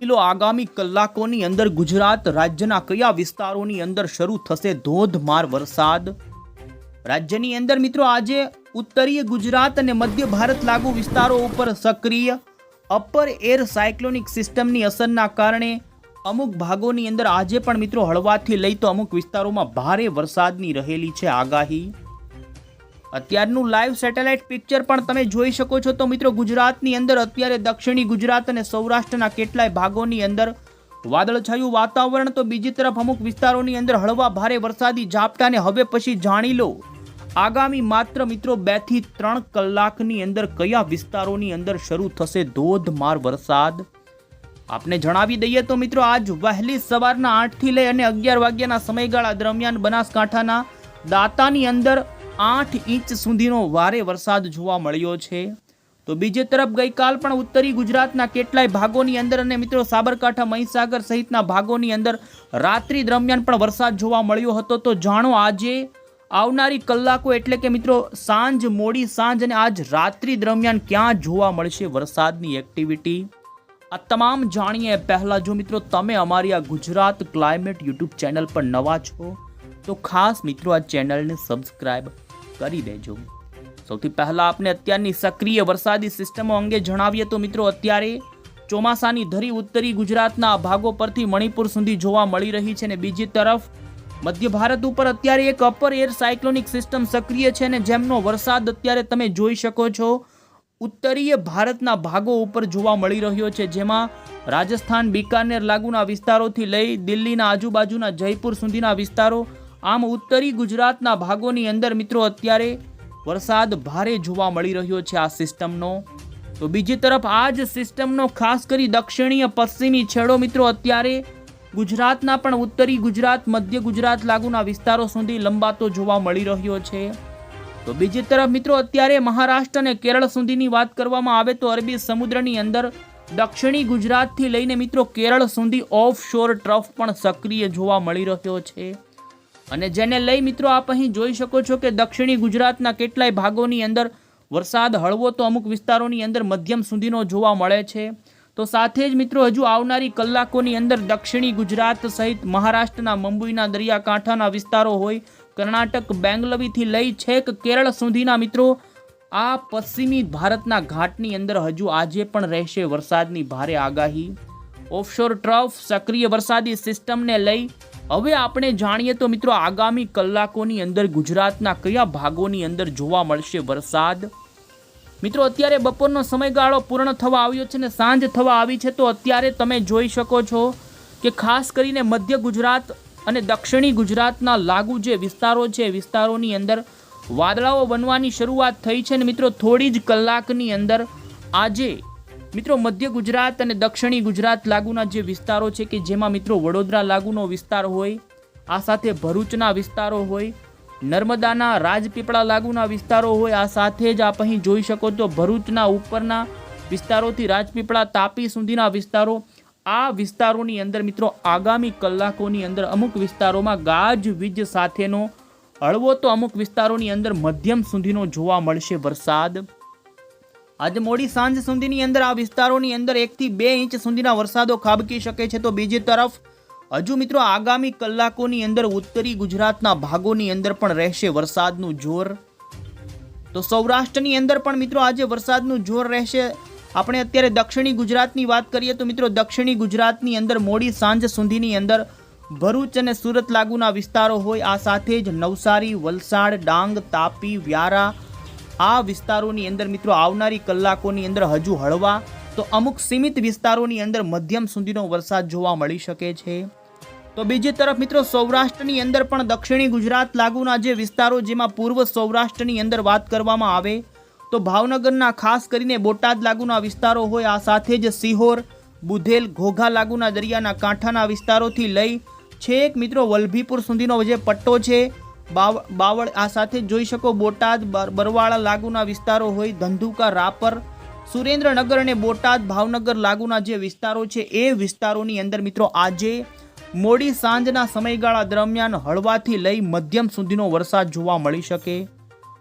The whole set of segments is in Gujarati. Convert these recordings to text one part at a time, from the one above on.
કિલો આગામી કલાકોની અંદર ગુજરાત રાજ્યના કયા વિસ્તારોની અંદર શરૂ થશે ધોધમાર વરસાદ? રાજ્યની અંદર મિત્રો આજે ઉત્તરીય ગુજરાત અને મધ્ય ભારત લાગુ વિસ્તારો ઉપર સક્રિય. અપર એર સાયક્લોનિક સિસ્ટમની અસરના કારણે અમુક ભાગોની અંદર આજે પણ મિત્રો હળવાથી લઈ તો અમુક વિસ્તારોમાં ભારે વરસાદની રહેલી છે આગાહી. અત્યારનું લાઈવ સેટેલાઇટ પિક્ચર પણ તમે જોઈ શકો છો. તો મિત્રો, ગુજરાતની અંદર અત્યારે દક્ષિણી ગુજરાત અને સૌરાષ્ટ્રના કેટલાય ભાગોની અંદર વાદળછાયું વાતાવરણ. તો બીજી તરફ અમુક વિસ્તારોની અંદર હળવા ભારે વરસાદી ઝાપટાને હવે પછી જાણી લો. આગામી માત્ર મિત્રો બેથી ત્રણ કલાકની અંદર કયા વિસ્તારોની અંદર શરૂ થશે ધોધમાર વરસાદ? આપને જણાવી દઈએ તો મિત્રો, આજ વહેલી સવારના આઠથી લઈ અને અગિયાર વાગ્યાના સમયગાળા દરમિયાન બનાસકાંઠાના દાતાની અંદર આઠ ઇંચ સુધીનો વારે વરસાદ જોવા મળ્યો છે. તો બીજી તરફ ગઈકાલ પણ ઉત્તરી ગુજરાતના કેટલાય ભાગોની અંદર અને મિત્રો સાબરકાંઠા, મહીસાગર સહિતના ભાગોની અંદર રાત્રિ દરમિયાન પણ વરસાદ જોવા મળ્યો હતો. તો જાણો આજે આવનારી કલાકો એટલે કે મિત્રો સાંજ, મોડી સાંજ અને આજ રાત્રિ દરમિયાન ક્યાં જોવા મળશે વરસાદની એક્ટિવિટી આ તમામ જાણીએ. પહેલાં જો મિત્રો તમે અમારી આ ગુજરાત ક્લાઇમેટ યુટ્યુબ ચેનલ પર નવા છો, તો ખાસ મિત્રો આ ચેનલને સબસ્ક્રાઇબ કરી દેજો. સૌથી પહેલા આપણે અત્યારની સક્રિય વરસાદી સિસ્ટમો અંગે જણાવીએ તો મિત્રો અત્યારે ચોમાસાની ધરી ઉત્તરી ગુજરાતના ભાગો પરથી મણિપુર સુધી જોવા મળી રહી છે અને બીજી તરફ મધ્ય ભારત ઉપર અત્યારે એક અપર એર સાયક્લોનિક સિસ્ટમ સક્રિય છે અને જેમનો વરસાદ અત્યારે તમે જોઈ શકો છો. ઉત્તરીય ભારતના ભાગો ઉપર જોવા મળી રહ્યો છે, જેમાં રાજસ્થાન, બિકાનેર લાગુના વિસ્તારોથી લઈ દિલ્હીના આજુબાજુના જયપુર સુધીના વિસ્તારો આમ ઉત્તરી ગુજરાતના ભાગોની અંદર મિત્રો અત્યારે વરસાદ ભારે જોવા મળી રહ્યો છે આ સિસ્ટમનો. તો બીજી તરફ આ જ સિસ્ટમનો ખાસ કરી દક્ષિણીય પશ્ચિમી છેડો મિત્રો અત્યારે ગુજરાતના પણ ઉત્તરી ગુજરાત, મધ્ય ગુજરાત લાગુના વિસ્તારો સુધી લંબાતો જોવા મળી રહ્યો છે. તો બીજી તરફ મિત્રો અત્યારે મહારાષ્ટ્ર અને કેરળ સુધીની વાત કરવામાં આવે તો અરબી સમુદ્રની અંદર દક્ષિણી ગુજરાતથી લઈને મિત્રો કેરળ સુધી ઓફ શોર ટ્રફ પણ સક્રિય જોવા મળી રહ્યો છે. અને જેને લઈ મિત્રો આપ અહીં જોઈ શકો છો કે દક્ષિણી ગુજરાતના કેટલાય ભાગોની અંદર વરસાદ, હળવો તો અમુક વિસ્તારોની અંદર મધ્યમ સુધીનો જોવા મળે છે. તો સાથે જ મિત્રો હજુ આવનારી કલાકોની અંદર દક્ષિણી ગુજરાત સહિત મહારાષ્ટ્રના મુંબઈના દરિયાકાંઠાના વિસ્તારો હોય, કર્ણાટક, બેંગલવીથી લઈ છેક કેરળ સુધીના મિત્રો, આ પશ્ચિમી ભારતના ઘાટની અંદર હજુ આજે પણ રહેશે વરસાદની ભારે આગાહી. ઓફશોર ટ્રફ, સક્રિય વરસાદી સિસ્ટમને લઈ હવે આપણે જાણીએ તો મિત્રો આગામી કલાકોની અંદર ગુજરાતના કયા ભાગોની અંદર જોવા મળશે વરસાદ? મિત્રો અત્યારે બપોરનો સમયગાળો પૂર્ણ થવા આવ્યો છે ને સાંજ થવા આવી છે તો અત્યારે તમે જોઈ શકો છો કે ખાસ કરીને મધ્ય ગુજરાત અને દક્ષિણી ગુજરાતના લાગુ જે વિસ્તારો છે, વિસ્તારોની અંદર વાદળાઓ બનવાની શરૂઆત થઈ છે ને મિત્રો થોડી જ કલાકની અંદર આજે મિત્રો, મધ્ય ગુજરાત અને દક્ષિણી ગુજરાત લાગુના જે વિસ્તારો છે કે જેમાં મિત્રો વડોદરા લાગુનો વિસ્તાર હોય, આ સાથે ભરૂચના વિસ્તારો હોય, નર્મદાના રાજપીપળા લાગુના વિસ્તારો હોય, આ સાથે જ આપ અહીં જોઈ શકો તો ભરૂચના ઉપરના વિસ્તારોથી રાજપીપળા તાપી સુધીના વિસ્તારો, આ વિસ્તારોની અંદર મિત્રો આગામી કલાકોની અંદર અમુક વિસ્તારોમાં ગાજવીજ સાથેનો હળવો તો અમુક વિસ્તારોની અંદર મધ્યમ સુધીનો જોવા મળશે વરસાદ. આજે મોડી સાંજ સુધીની અંદર આ વિસ્તારોની અંદર એકથી બે ઇંચ સુધીના વરસાદો ખાબકી શકે છે તો બીજી તરફ, હજુ મિત્રો આગામી કલાકોની અંદર ઉત્તરી ગુજરાતના ભાગોની અંદર પણ રહેશે વરસાદનું જોર. તો સૌરાષ્ટ્રની અંદર પણ મિત્રો આજે વરસાદનું જોર રહેશે. આપણે અત્યારે દક્ષિણી ગુજરાતની વાત કરીએ તો મિત્રો દક્ષિણી ગુજરાતની અંદર મોડી સાંજ સુધીની અંદર ભરૂચ અને સુરત લાગુના વિસ્તારો હોય, આ સાથે જ નવસારી, વલસાડ, ડાંગ, તાપી, વ્યારા આ વિસ્તારોની અંદર મિત્રો આવનારી કલાકોની અંદર હજુ હળવા તો અમુક સીમિત વિસ્તારોની અંદર મધ્યમ સુધીનો વરસાદ જોવા મળી શકે છે. તો બીજી તરફ મિત્રો સૌરાષ્ટ્રની અંદર પણ દક્ષિણી ગુજરાત લાગુના જે વિસ્તારો જેમાં પૂર્વ સૌરાષ્ટ્રની અંદર વાત કરવામાં આવે તો ભાવનગરના ખાસ કરીને બોટાદ લાગુના વિસ્તારો હોય આ સાથે જ સિહોર, બુધેલ, ઘોઘા લાગુના દરિયાના કાંઠાના વિસ્તારોથી લઈ છેક મિત્રો વલભીપુર સુધીનો જે પટ્ટો છે બાવળ, આ સાથે જોઈ શકો બોટાદ બર- બરવાળા લાગુના વિસ્તારો હોય, ધંધુકા, રાપર, સુરેન્દ્રનગર અને બોટાદ, ભાવનગર લાગુના જે વિસ્તારો છે, એ વિસ્તારોની અંદર મિત્રો આજે મોડી સાંજના સમયગાળા દરમિયાન હળવાથી લઈ મધ્યમ સુધીનો વરસાદ જોવા મળી શકે.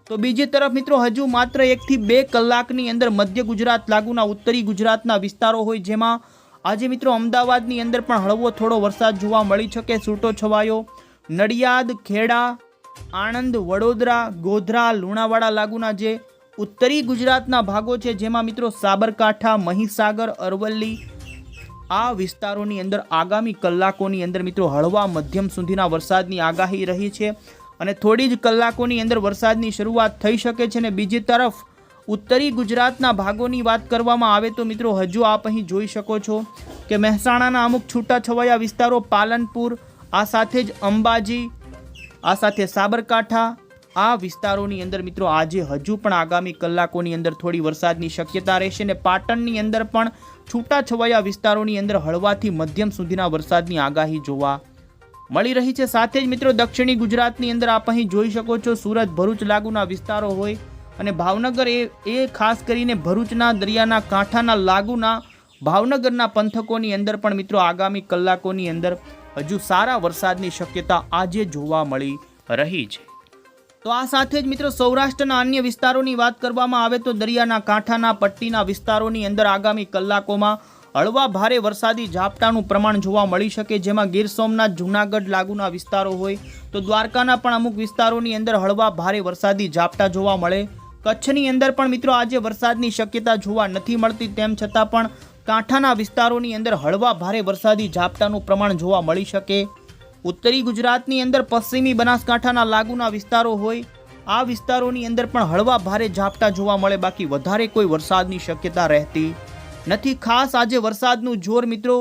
તો બીજી તરફ મિત્રો, હજુ માત્ર એકથી બે કલાકની અંદર મધ્ય ગુજરાત લાગુના ઉત્તરી ગુજરાતના વિસ્તારો હોય, જેમાં આજે મિત્રો અમદાવાદની અંદર પણ હળવો થોડો વરસાદ જોવા મળી શકે છૂટો છવાયો. નડિયાદ, ખેડા આણંદ, વડોદરા, ગોધરા, લુણાવાડા લાગુના જે ઉત્તરી ગુજરાતના ભાગો છે, જેમાં મિત્રો સાબરકાંઠા, મહીસાગર, અરવલ્લી આ વિસ્તારોની અંદર આગામી કલાકોની અંદર મિત્રો હળવા મધ્યમ સુધીના વરસાદની આગાહી રહી છે અને થોડી જ કલાકોની અંદર વરસાદની શરૂઆત થઈ શકે છે અને બીજી તરફ ઉત્તરી ગુજરાતના ભાગોની વાત કરવામાં આવે તો મિત્રો હજુ આપ અહીં જોઈ શકો છો કે મહેસાણાના અમુક છૂટાછવાયા વિસ્તારો પાલનપુર, આ સાથે જ અંબાજી આ સાથે સાબરકાંઠા, આ વિસ્તારોની અંદર મિત્રો આજે હજુ પણ આગામી કલાકોની અંદર થોડી વરસાદની શક્યતા રહેશે અને પાટણની અંદર પણ છૂટાછવાયા વિસ્તારોની અંદર હળવાથી મધ્યમ સુધીના વરસાદની આગાહી જોવા મળી રહી છે. સાથે જ મિત્રો દક્ષિણી ગુજરાતની અંદર આપ અહીં જોઈ શકો છો સુરત, ભરૂચ લાગુના વિસ્તારો હોય અને ભાવનગર એ એ ખાસ કરીને ભરૂચના, દરિયાના કાંઠાના લાગુના, ભાવનગરના પંથકોની અંદર પણ મિત્રો આગામી કલાકોની અંદર હજુ સારા વરસાદની શક્યતા આજે જોવા મળી રહી છે. તો આ સાથે જ મિત્રો સૌરાષ્ટ્રના અન્ય વિસ્તારોની વાત કરવામાં આવે તો દરિયાના કાંઠાના પટ્ટીના વિસ્તારોની અંદર આગામી કલાકોમાં હળવા ભારે વરસાદી ઝાપટાનું પ્રમાણ જોવા મળી શકે, જેમાં ગીર સોમનાથ, જૂનાગઢ લાગુના વિસ્તારો હોય તો દ્વારકાના પણ અમુક વિસ્તારોની અંદર હળવા ભારે વરસાદી ઝાપટા જોવા મળે. કચ્છની અંદર પણ મિત્રો આજે વરસાદની શક્યતા જોવા નથી મળતી, તેમ છતાં પણ કાંઠાના વિસ્તારોની અંદર હળવા ભારે વરસાદી ઝાપટાનું પ્રમાણ જોવા મળી શકે. ઉત્તરી ગુજરાતની અંદર પશ્ચિમી બનાસકાંઠાના લાગુના વિસ્તારો હોય, આ વિસ્તારોની અંદર પણ હળવા ભારે ઝાપટા જોવા મળે, બાકી વધારે કોઈ વરસાદની શક્યતા રહેતી નથી. ખાસ આજે વરસાદનું જોર મિત્રો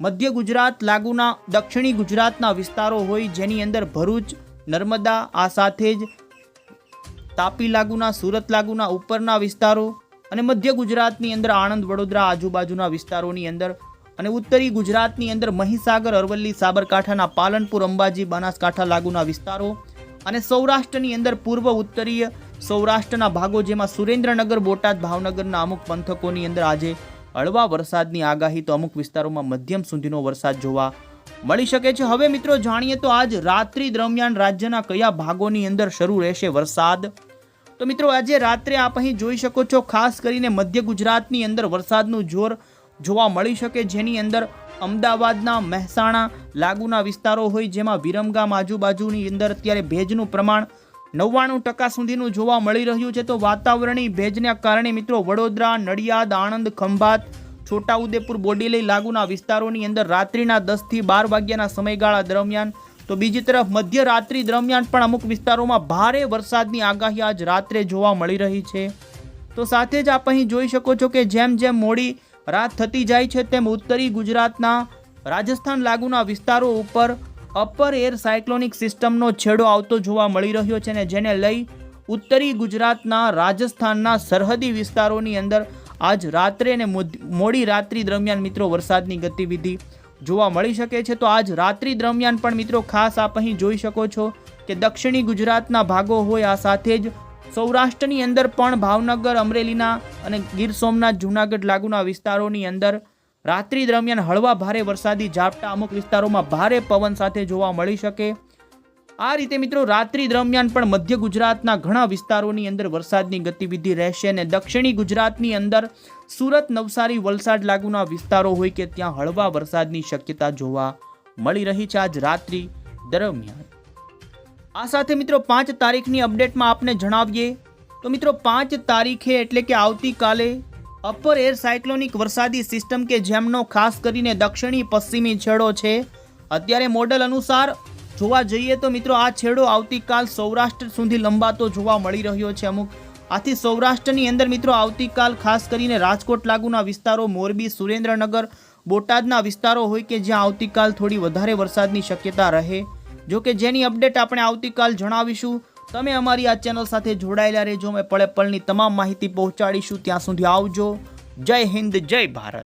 મધ્ય ગુજરાત, લાગુના, દક્ષિણી ગુજરાતના વિસ્તારો હોય, જેની અંદર ભરૂચ, નર્મદા, આ સાથે જ તાપી લાગુના, સુરત લાગુના ઉપરના વિસ્તારો અને મધ્ય ગુજરાતની અંદર આણંદ, વડોદરા આજુબાજુના વિસ્તારોની અંદર અને ઉત્તરી ગુજરાતની અંદર મહીસાગર, અરવલ્લી, સાબરકાંઠાના પાલનપુર, અંબાજી, બનાસકાંઠા લાગુના વિસ્તારો અને સૌરાષ્ટ્રની અંદર પૂર્વ ઉત્તરીય સૌરાષ્ટ્રના ભાગો જેમાં સુરેન્દ્રનગર, બોટાદ, ભાવનગરના અમુક પંથકોની અંદર આજે હળવા વરસાદની આગાહી તો અમુક વિસ્તારોમાં મધ્યમ સુધીનો વરસાદ જોવા મળી શકે છે. હવે મિત્રો જાણીએ તો આજ રાત્રિ દરમિયાન રાજ્યના કયા ભાગોની અંદર શરૂ રહેશે વરસાદ? તો મિત્રો આજે રાત્રે આપ અહીં જોઈ શકો છો, ખાસ કરીને મધ્ય ગુજરાતની અંદર વરસાદનું જોર જોવા મળી શકે. જેની અંદર અમદાવાદના મહેસાણા લાગુના વિસ્તારો હોય, જેમાં વિરમગામ આજુબાજુની અંદર અત્યારે ભેજનું પ્રમાણ નવ્વાણું ટકા સુધીનું જોવા મળી રહ્યું છે. તો વાતાવરણીય ભેજના કારણે મિત્રો વડોદરા, નડિયાદ, આણંદ, ખંભાત, છોટાઉદેપુર, બોડેલી લાગુના વિસ્તારોની અંદર રાત્રિના દસથી બાર વાગ્યાના સમયગાળા દરમિયાન તો બીજી તરફ મધ્યરાત્રિ દરમિયાન પણ અમુક વિસ્તારોમાં ભારે વરસાદની આગાહી આજ રાત્રે જોવા મળી રહી છે. તો સાથે જ આપ અહીં જોઈ શકો છો કે જેમ જેમ મોડી રાત થતી જાય છે તેમ ઉત્તરી ગુજરાતના રાજસ્થાન લાગુના વિસ્તારો ઉપર અપર એર સાયક્લોનિક સિસ્ટમનો છેડો આવતો જોવા મળી રહ્યો છે અને જેને લઈ ઉત્તરી ગુજરાતના રાજસ્થાનના સરહદી વિસ્તારોની અંદર આજ રાત્રે અને મોડી રાત્રિ દરમિયાન મિત્રો વરસાદની ગતિવિધિ જોવા મળી શકે છે, તો આજ રાત્રિ દરમિયાન પણ મિત્રો ખાસ આપ અહીં જોઈ શકો છો કે દક્ષિણી ગુજરાતના ભાગો હોય, આ સાથે જ સૌરાષ્ટ્રની અંદર પણ ભાવનગર, અમરેલીના અને ગીર સોમનાથ, જૂનાગઢ લાગુના વિસ્તારોની અંદર રાત્રિ દરમિયાન હળવા ભારે વરસાદી ઝાપટા અમુક વિસ્તારોમાં ભારે પવન સાથે જોવા મળી શકે. આ રીતે મિત્રો રાત્રિ દરમિયાન પણ મધ્ય ગુજરાતના ઘણા વિસ્તારોની અંદર વરસાદની ગતિવિધિ રહેશે અને દક્ષિણી ગુજરાતની અંદર સુરત, નવસારી, વલસાડ લાગુના વિસ્તારો હોય કે ત્યાં હળવા વરસાદની શક્યતા જોવા મળી રહી છે આજ રાત્રિ દરમિયાન. આ સાથે મિત્રો પાંચ તારીખની અપડેટમાં આપને જણાવીએ તો મિત્રો પાંચ તારીખે એટલે કે આવતીકાલે અપર એર સાયક્લોનિક વરસાદી સિસ્ટમ કે જેમનો ખાસ કરીને દક્ષિણી પશ્ચિમી છેડો છે, અત્યારે મોડલ અનુસાર જોવા જઈએ તો મિત્રો, આ છેડો આવતીકાલ સૌરાષ્ટ્ર સુધી લંબાતો જોવા મળી રહ્યો છે અમુક. આથી સૌરાષ્ટ્રની અંદર મિત્રો, આવતીકાલ ખાસ કરીને રાજકોટ લાગુના વિસ્તારો, મોરબી, સુરેન્દ્રનગર, બોટાદના વિસ્તારો હોય કે જ્યાં આવતીકાલ થોડી વધારે વરસાદની શક્યતા રહે. જો કે જેની અપડેટ આપણે આવતીકાલ જણાવીશું, તમે અમારી આ ચેનલ સાથે જોડાયેલા રહેજો, અમે પળે પળની તમામ માહિતી પહોંચાડીશું. ત્યાં સુધી આવજો. જય હિન્દ, જય ભારત.